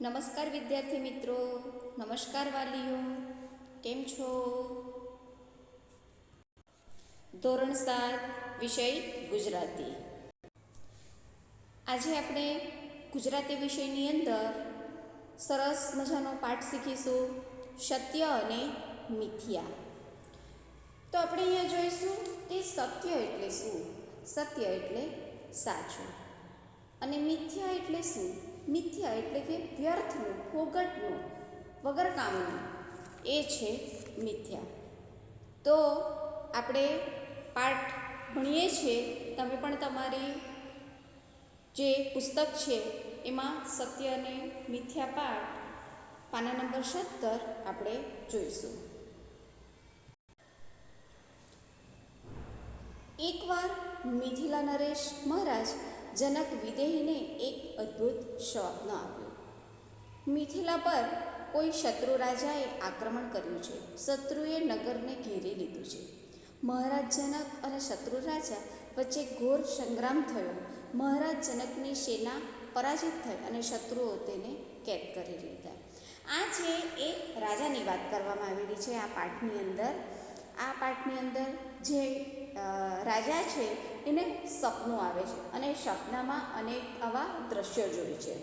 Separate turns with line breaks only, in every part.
નમસ્કાર વિદ્યાર્થી મિત્રો. નમસ્કાર વાલીઓ. કેમ છો? ધોરણ સાત, વિષય ગુજરાતી. આજે આપણે ગુજરાતી વિષયની અંદર સરસ મજાનો પાઠ શીખીશું, સત્ય અને મિથ્યા. તો આપણે અહીંયા જોઈશું કે સત્ય એટલે શું? સત્ય એટલે સાચું. અને મિથ્યા એટલે શું? મિથ્યા એટલે કે વ્યર્થનું, ફોગટનું વગર કામનું એ છે મિથ્યા. તો આપણે પાઠ ભણીએ છીએ. તમે પણ તમારી જે પુસ્તક છે એમાં સત્ય અને મિથ્યા પાઠ પાના નંબર સત્તર આપણે જોઈશું. એકવાર મિથિલા નરેશ મહારાજ જનક વિદેહીને એક અદ્ભુત સ્વપ્ન આવ્યું. મિથિલા પર કોઈ શત્રુ રાજાએ આક્રમણ કર્યું છે. શત્રુએ નગરને ઘેરી લીધું છે. મહારાજ જનક અને શત્રુ રાજા વચ્ચે ઘોર સંગ્રામ થયો. મહારાજ જનકની સેના પરાજિત થઈ અને શત્રુઓ તેને કેદ કરી લીધા. આ છે એ રાજાની વાત કરવામાં આવેલી છે આ પાઠની અંદર. આ પાઠની અંદર જે રાજા છે, એને સપનું આવે છે અને સપનામાં અનેક આવા દ્રશ્યો જોઈ છે.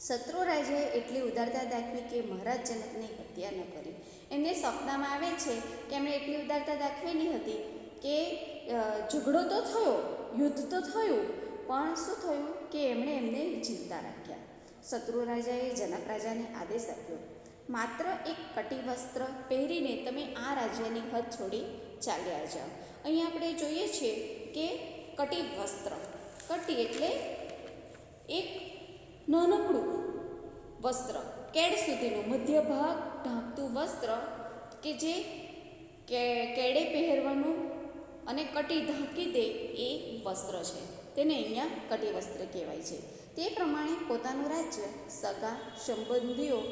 શત્રુ રાજાએ એટલી ઉદારતા દાખવી કે મહારાજ જનકની હત્યા ન કરી. એમને સપનામાં આવે છે કે એમણે એટલી ઉદારતા દાખવેલી હતી કે ઝઘડો તો થયો, યુદ્ધ તો થયું, પણ શું થયું કે એમણે એમને જીવતા રાખ્યા. શત્રુ રાજાએ જનક રાજાને આદેશ આપ્યો, માત્ર એક કટી વસ્ત્ર પહેરીને તમે આ રાજ્યની હદ છોડી ચાલ્યા જાઓ. અહીં આપણે જોઈએ છીએ કે કટી વસ્ત્ર. કટી એટલે એક નાનકડું વસ્ત્ર. કેડ સુધીનું મધ્ય ભાગ ઢાંકતું વસ્ત્ર કે જે કે કેડે પહેરવાનું અને કટી ઢાંકી દે એ વસ્ત્ર છે. તેને અહીંયા કટી વસ્ત્ર કહેવાય છે. તે પ્રમાણે પોતાનું રાજ્ય, સગા, સંબંધીઓ,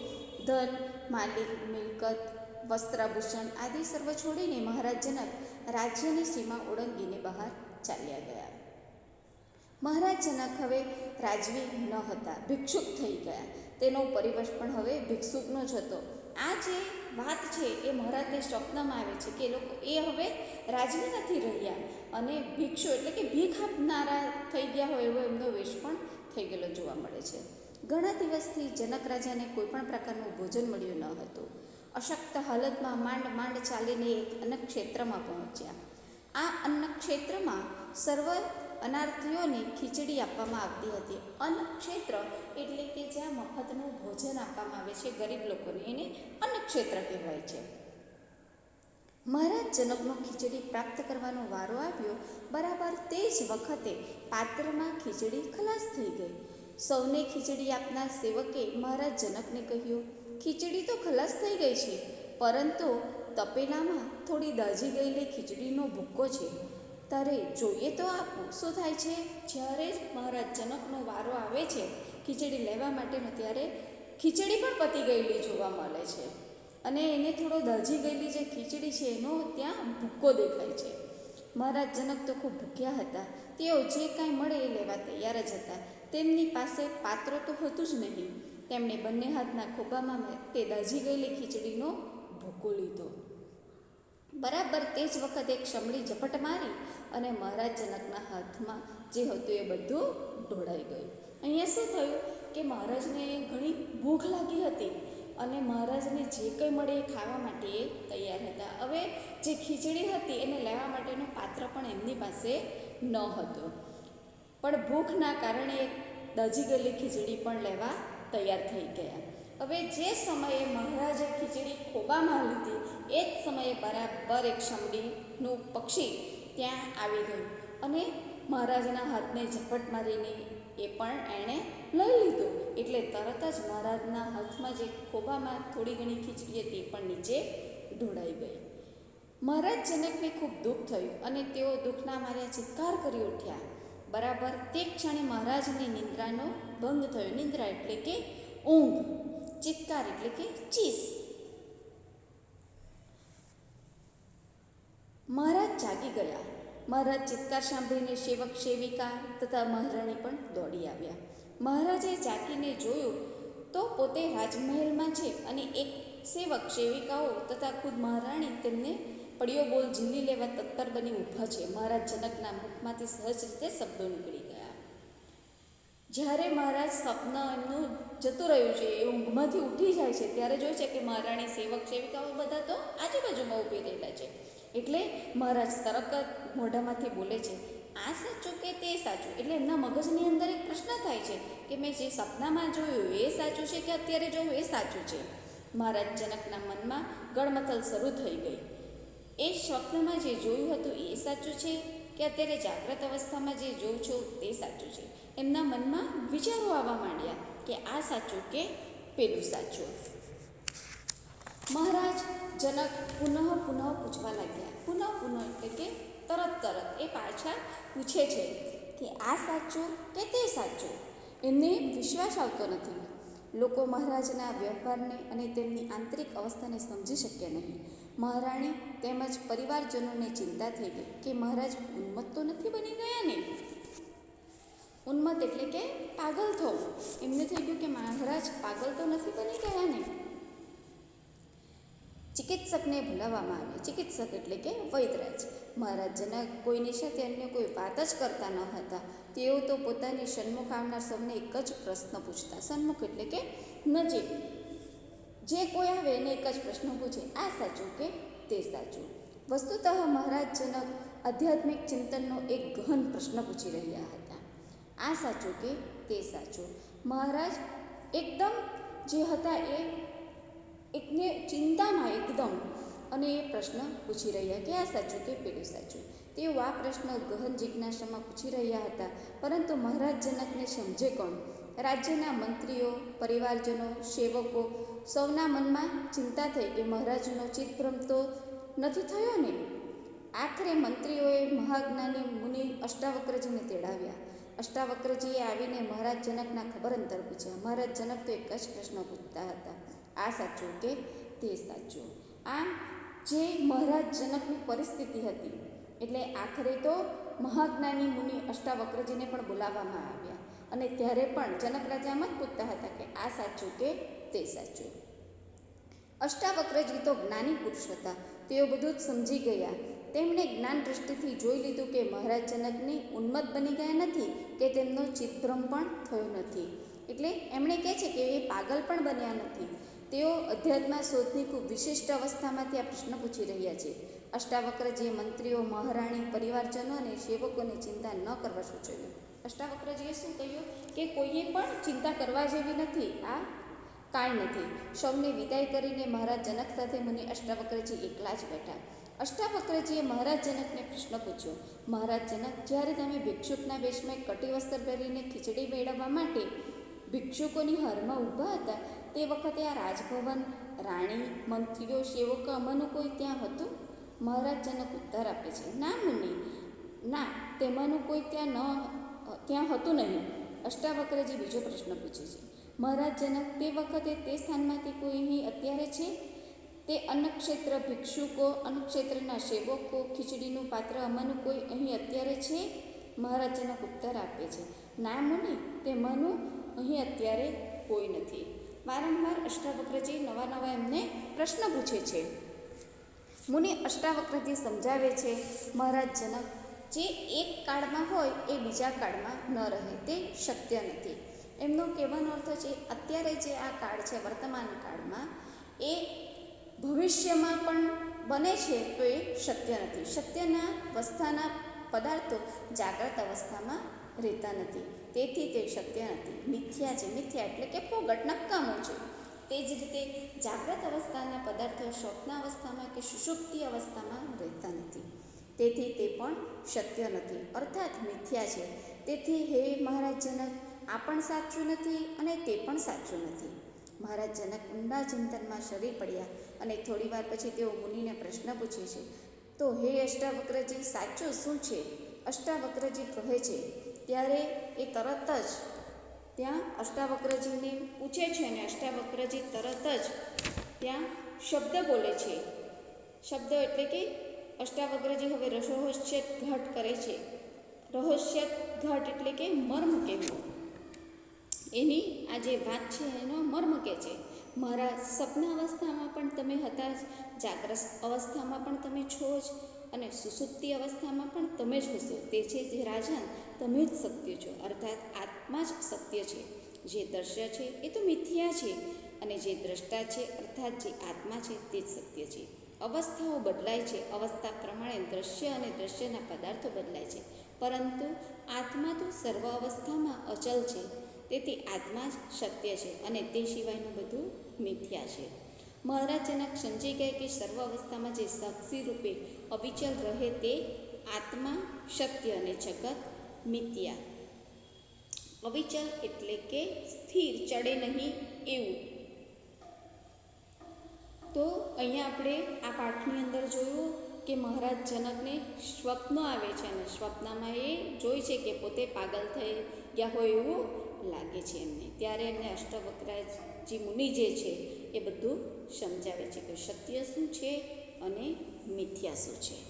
ધન, માલિક, મિલકત વસ્ત્રાભૂષણ આદિ સર્વ છોડીને મહારાજ જનક રાજ્યની સીમા ઓળંગીને બહાર ચાલ્યા ગયા. મહારાજ જનક હવે રાજવી ન હતા, ભિક્ષુક થઈ ગયા. તેનો પરિવર્ષ પણ હવે ભિક્ષુકનો જ હતો. આ જે વાત છે એ મહારાજને સ્વપ્નમાં આવે છે કે એ લોકો એ હવે રાજવી નથી રહ્યા અને ભિક્ષુ એટલે કે ભીખ આપનારા થઈ ગયા હોય એવો એમનો વેશ પણ થઈ ગયેલો જોવા મળે છે. ઘણા દિવસથી જનક રાજાને કોઈ પણ પ્રકારનું ભોજન મળ્યું ન હતું. અશક્ત હાલતમાં માંડ માંડ ચાલીને એક અન્ન ક્ષેત્રમાં પહોંચ્યા. આ અન્ન ક્ષેત્રમાં સર્વ અનાર્થીઓને ખીચડી આપવામાં આવતી હતી. અન્ન ક્ષેત્ર એટલે કે જ્યાં મફતનું ભોજન આપવામાં આવે છે, ગરીબ લોકોને એને અન્ન ક્ષેત્ર કહેવાય છે. મહારાજ જનકનો ખીચડી પ્રાપ્ત કરવાનો વારો આવ્યો. બરાબર તે જ વખતે પાત્રમાં ખીચડી ખલાસ થઈ ગઈ. સૌને ખીચડી આપનાર સેવકે મહારાજ જનકને કહ્યું ખીચડી તો ખલાસ થઈ ગઈ છે, પરંતુ તપેલામાં થોડી દાજી ગયેલી ખીચડીનો ભૂક્કો છે. તારે જોઈએ તો આપું શું થાય છે? જ્યારે જ મહારાજ જનકનો વારો આવે છે, ખીચડી લેવા માટેનો ત્યારે ખીચડી પણ પતી ગયેલી જોવા મળે છે. અને એને થોડો દાજી ગયેલી જે ખીચડી છે, એનો ત્યાં ભૂક્કો દેખાય છે. મહારાજ જનક તો ખૂબ ભૂખ્યા હતા. તેઓ જે કાંઈ મળે એ લેવા તૈયાર જ હતા. તેમની પાસે પાત્રો તો હતું જ નહીં. તેમણે બંને હાથના ખોબામાં તે દાઝી ગયેલી ખીચડીનો ભૂકો લીધો. બરાબર તે જ વખતે એક શમડી ઝપટ મારી અને મહારાજ જનકના હાથમાં જે હતું એ બધું ઢોળાઈ ગયું. અહીંયા શું થયું કે મહારાજને ઘણી ભૂખ લાગી હતી અને મહારાજને જે કંઈ મળે એ ખાવા માટે તૈયાર હતા. હવે જે ખીચડી હતી એને લેવા માટેનું પાત્ર પણ એમની પાસે ન હતું. પણ ભૂખના કારણે દાજી ગયેલી ખીચડી પણ લેવા તૈયાર થઈ ગયા. હવે જે સમયે મહારાજે ખીચડી ખોબામાં લીધી, એ જ સમયે બરાબર એક શમડીનું પક્ષી ત્યાં આવી ગયું અને મહારાજના હાથને ઝપટ મારીને એ પણ એણે લઈ લીધું. એટલે તરત જ મહારાજના હાથમાં જે ખોબામાં થોડી ઘણી ખીચડી હતી પણ નીચે ઢોળાઈ ગઈ. મહારાજ જનકને ખૂબ દુઃખ થયું અને તેઓ દુઃખના માર્યા ચિત્કાર કરી ઉઠ્યા. બરાબર. તે ક્ષણે મહારાજની નિંદ્રાનો ભંગ થયો. નિંદ્રા એટલે કે ઊંઘ, ચિત્કાર એટલે કે ચીસ. મહારાજ જાગી ગયા. મહારાજ ચિત્કાર સાંભળીને સેવક, સેવિકા તથા મહારાણી પણ દોડી આવ્યા. મહારાજે જાગીને જોયું તો પોતે રાજમહેલમાં છે અને એક સેવક, સેવિકાઓ તથા ખુદ મહારાણી તેમને પડ્યો બોલ ઝીલી લેવા તત્પર બની ઊભા છે. મહારાજ જનકના મુખમાંથી સહજ રીતે શબ્દો નીકળી ગયા. જ્યારે મહારાજ સ્વપ્ન એમનું જતું રહ્યું છે, એ ઊંઘમાંથી ઉઠી જાય છે, ત્યારે જોઈ છે કે મહારાણી સેવક સેવિકાઓ બધા તો આજુબાજુમાં ઊભી રહેલા છે. એટલે મહારાજ તરત મોઢામાંથી બોલે છે, આ સાચું કે તે સાચું? એટલે એમના મગજની અંદર એક પ્રશ્ન થાય છે કે મેં જે સપનામાં જોયું એ સાચું છે કે અત્યારે જોયું એ સાચું છે? મહારાજ જનકના મનમાં ગળમથલ શરૂ થઈ ગઈ. એ સ્વપ્નમાં જે જોયું હતું એ સાચું છે કે અત્યારે જાગ્રત અવસ્થામાં જે જોઉં છું તે સાચું છે? એમના મનમાં વિચારો આવવા માંડ્યા કે આ સાચું કે પેલું સાચું? મહારાજ જનક પુનઃ પુનઃ પૂછવા લાગ્યા. પુનઃ પુનઃ એટલે કે તરત તરત. એ પાછા પૂછે છે કે આ સાચું કે તે સાચું? એમને વિશ્વાસ આવતો નથી. લોકો મહારાજના વ્યવહારને અને તેમની આંતરિક અવસ્થાને સમજી શક્યા નહીં. મહારાણી તેમજ પરિવારજનોને ચિંતા થઈ ગઈ કે મહારાજ ઉન્મત તો નથી બની ગયા ને? ઉન્મત એટલે કે પાગલ થવું એમને થઈ ગયું કે મહારાજ પાગલ તો નથી બની ગયા ને? ચિકિત્સકને બોલાવવામાં આવ્યા ચિકિત્સક એટલે કે વૈદરાજ મહારાજ જનક કોઈની સાથે અન્ય કોઈ વાત જ કરતા ન હતા. તેઓ તો પોતાની સન્મુખ આવનાર સૌને એક જ પ્રશ્ન પૂછતા. સન્મુખ એટલે કે નજીક. જે કોઈ આવે એને એક જ પ્રશ્ન પૂછે, આ સાચું કે તે સાચું? વસ્તુતઃ મહારાજ જનક આધ્યાત્મિક ચિંતનનો એક ગહન પ્રશ્ન પૂછી રહ્યા હતા. આ સાચું કે તે સાચું? મહારાજ, એકદમ જે હતા એ એકને ચિંતામાં એકદમ અને એ પ્રશ્ન પૂછી રહ્યા કે આ સાચું કે પેલું સાચું? તેઓ આ પ્રશ્ન ગહન જિજ્ઞાસામાં પૂછી રહ્યા હતા, પરંતુ મહારાજ જનકને સમજે કોણ? રાજ્યના મંત્રીઓ, પરિવારજનો, સેવકો સૌના મનમાં ચિંતા થઈ કે મહારાજનો ચિત્તભ્રમ તો નથી થયો ને? આખરે મંત્રીઓએ મહાજ્ઞાની મુનિ અષ્ટાવક્રજીને તેડાવ્યા. અષ્ટાવક્રજીએ આવીને મહારાજ જનકના ખબર અંતર પૂછ્યા. મહારાજ જનક તો એક જ પ્રશ્ન પૂછતા હતા. આ સાચું કે તે સાચું? આમ જે મહારાજ જનકની પરિસ્થિતિ હતી, એટલે આખરે તો મહાજ્ઞાની મુનિ અષ્ટાવક્રજીને પણ બોલાવવામાં આવ્યા. અને ત્યારે પણ જનક રાજામાં જ પૂછતા હતા કે આ સાચું કે તે સાચું? અષ્ટાવક્રજી તો જ્ઞાની પુરુષ હતા. તેઓ બધું જ સમજી ગયા. તેમણે જ્ઞાન દ્રષ્ટિથી જોઈ લીધું કે મહારાજ જનકને ઉન્મત બની ગયા નથી, કે તેમનો ચિત્તભ્રમ પણ થયો નથી. એટલે એમણે કહે છે કે એ પાગલ પણ બન્યા નથી. તેઓ અધ્યાત્મા શોધની ખૂબ વિશિષ્ટ અવસ્થામાંથી આ પ્રશ્ન પૂછી રહ્યા છે. અષ્ટાવક્રજીએ મંત્રીઓ, મહારાણી, પરિવારજનો અને સેવકોની ચિંતા ન કરવા સૂચવ્યું. અષ્ટાવક્રજીએ શું કહ્યું? કે કોઈએ પણ ચિંતા કરવા જેવી નથી. આ કાંઈ નથી. સૌને વિદાય કરીને મહારાજ જનક સાથે મુનિ અષ્ટાવક્રજી એકલા જ બેઠા. અષ્ટાવક્રજીએ મહારાજ જનકને પ્રશ્ન પૂછ્યો. મહારાજ જનક, જ્યારે તમે ભિક્ષુકના વેશમાં કટી વસ્ત્ર પહેરીને ખીચડી મેળવવા માટે ભિક્ષુકોની હારમાં ઊભા હતા, તે વખતે આ રાજભવન, રાણી, મંત્રીઓ, સેવકો આમાંનું કોઈ ત્યાં હતું? મહારાજ જનક ઉત્તર આપે છે. ના મુનિ, ના, તેમાંનું કોઈ ત્યાં ન ત્યાં હતું નહીં. અષ્ટાવક્રજી બીજો પ્રશ્ન પૂછે છે, મહારાજ જનક, તે વખતે તે સ્થાનમાંથી કોઈ અહીં અત્યારે છે? તે અન્નક્ષેત્ર ભિક્ષુકો, અન્નક્ષેત્રના સેવકો, ખીચડીનું પાત્ર આમાંનું કોઈ અહીં અત્યારે છે? મહારાજ જનક ઉત્તર આપે છે, ના મુનિ, તે મનું અહીં અત્યારે કોઈ નથી. વારંવાર અષ્ટાવક્રજી નવા નવા એમને પ્રશ્ન પૂછે છે. મુનિ અષ્ટાવક્રજી સમજાવે છે, મહારાજ જનક જે એક કાળમાં હોય એ બીજા કાળમાં ન રહે તે શક્ય નથી. એમનો કહેવાનો અર્થ છે અત્યારે જે આ કાળ છે, વર્તમાન કાળમાં, એ ભવિષ્યમાં પણ બને છે તો એ શક્ય નથી. શક્યના અવસ્થાના પદાર્થો જાગ્રત અવસ્થામાં રહેતા નથી. તેથી તે શક્ય નથી. મિથ્યા છે. મિથ્યા એટલે કે ફોગટ નકામો છે. તે જ રીતે જાગ્રત અવસ્થાના પદાર્થો સ્વપ્ન અવસ્થામાં કે સુષુપ્તિ અવસ્થામાં રહેતા નથી. તેથી તે પણ શક્ય નથી. અર્થાત મિથ્યા છે. તેથી હે મહારાજ જનક, આ પણ સાચું નથી અને તે પણ સાચું નથી. મહારાજ જનક ઊંડા ચિંતનમાં શરી પડ્યા અને થોડીવાર પછી તેઓ મુનિને પ્રશ્ન પૂછે છે, તો હે અષ્ટાવક્રજી, સાચું શું છે? અષ્ટાવક્રજી કહે છે, ત્યારે એ તરત જ ત્યાં અષ્ટાવક્રજીને પૂછે છે અને અષ્ટાવક્રજી તરત જ ત્યાં શબ્દ બોલે છે. શબ્દ એટલે કે અષ્ટાવક્રજી હવે રહસ્ય ઘાટ કરે છે. રહસ્ય ઘાટ એટલે કે મર્મ કહેવું. એની આ જે વાત છે એનો મર્મ કહે છે. મારા સપના અવસ્થામાં પણ તમે હતા જ જાગ્રસ્ત અવસ્થામાં પણ તમે છો જ અને સુસુપ્તિ અવસ્થામાં પણ તમે જ હશો. તે છે જે રાજન તમે જ સત્ય છો, અર્થાત આત્મા જ સત્ય છે. જે દ્રશ્ય છે એ તો મિથ્યા છે અને જે દ્રષ્ટા છે, અર્થાત જે આત્મા છે તે જ સત્ય છે. અવસ્થાઓ બદલાય છે. અવસ્થા પ્રમાણે દ્રશ્ય અને દ્રશ્યના પદાર્થો બદલાય છે. પરંતુ આત્મા તો સર્વ અવસ્થામાં અચલ છે. તેથી આત્મા જ સત્ય છે અને તે સિવાયનું બધું મિથ્યા છે. મહારાજ જનક સમજી ગયા કે સર્વ અવસ્થામાં જે સાક્ષી રૂપે અવિચલ રહે તે આત્મા સત્ય અને જગત મિથ્યા. અવિચલ એટલે કે સ્થિર, ચડે નહીં એવું. તો અહીંયા આપણે આ પાઠની અંદર જોયું કે મહારાજ જનકને સ્વપ્ન આવે છે અને સ્વપ્નમાં એ જોઈ છે કે પોતે પાગલ થઈ ગયા હોય એવું લાગે છે એમને. ત્યારે એમને અષ્ટવક્રાજી મુનિ જે છે એ બધું સમજાવે છે કે સત્ય શું છે અને મિથ્યા શું છે.